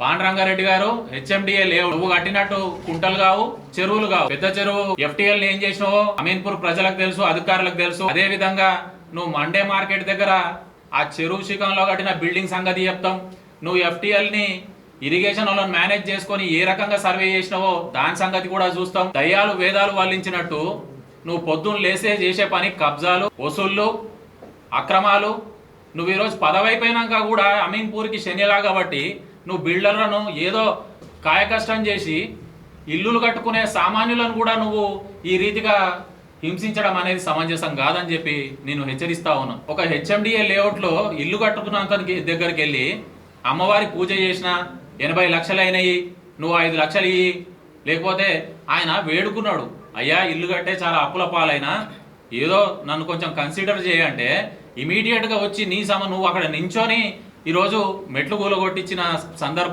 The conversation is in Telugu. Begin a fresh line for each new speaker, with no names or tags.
పాండురంగారెడ్డి గారు హెచ్ఎండిఏ లేవు. నువ్వు కట్టినట్టు కుంటలు కావు చెరువులు కావు. పెద్ద చెరువు ఎఫ్టీఎల్ ఏం చేసినావో అమీన్పూర్ ప్రజలకు తెలుసు అధికారులకు తెలుసు. అదే విధంగా నువ్వు మండే మార్కెట్ దగ్గర ఆ చెరువు శిఖంలో కట్టిన బిల్డింగ్ సంగతి చెప్తాం. నువ్వు ఎఫ్టీఎల్ని ఇరిగేషన్ వాళ్ళని మేనేజ్ చేసుకొని ఏ రకంగా సర్వే చేసినావో దాని సంగతి కూడా చూస్తాం. దయ్యాలు వేదాలు వల్లించినట్టు నువ్వు పొద్దున్న లేసే చేసే పని కబ్జాలు వసూళ్ళు అక్రమాలు. నువ్వు ఈరోజు పదవైపోయినాక కూడా అమీన్పూర్కి శనిలా కాబట్టి నువ్వు బిల్డర్లను ఏదో కాయకష్టం చేసి ఇల్లులు కట్టుకునే సామాన్యులను కూడా నువ్వు ఈ రీతిగా హింసించడం అనేది సమంజసం కాదని చెప్పి నేను హెచ్చరిస్తా ఉన్నా. ఒక హెచ్ఎండిఏ లేఅవుట్లో ఇల్లు కట్టుకున్నాక దగ్గరికి వెళ్ళి అమ్మవారి పూజ చేసిన ఎనభై లక్షలు అయినాయి నువ్వు ఐదు లక్షలు ఇయ్యి. లేకపోతే ఆయన వేడుకున్నాడు అయ్యా ఇల్లు కట్టే చాలా అప్పుల పాలైనా ఏదో నన్ను కొంచెం కన్సిడర్ చేయంటే ఇమీడియట్గా వచ్చి నీ సమ నువ్వు అక్కడ నించొని ఈరోజు మెట్లు కూలగొట్టించిన సందర్భం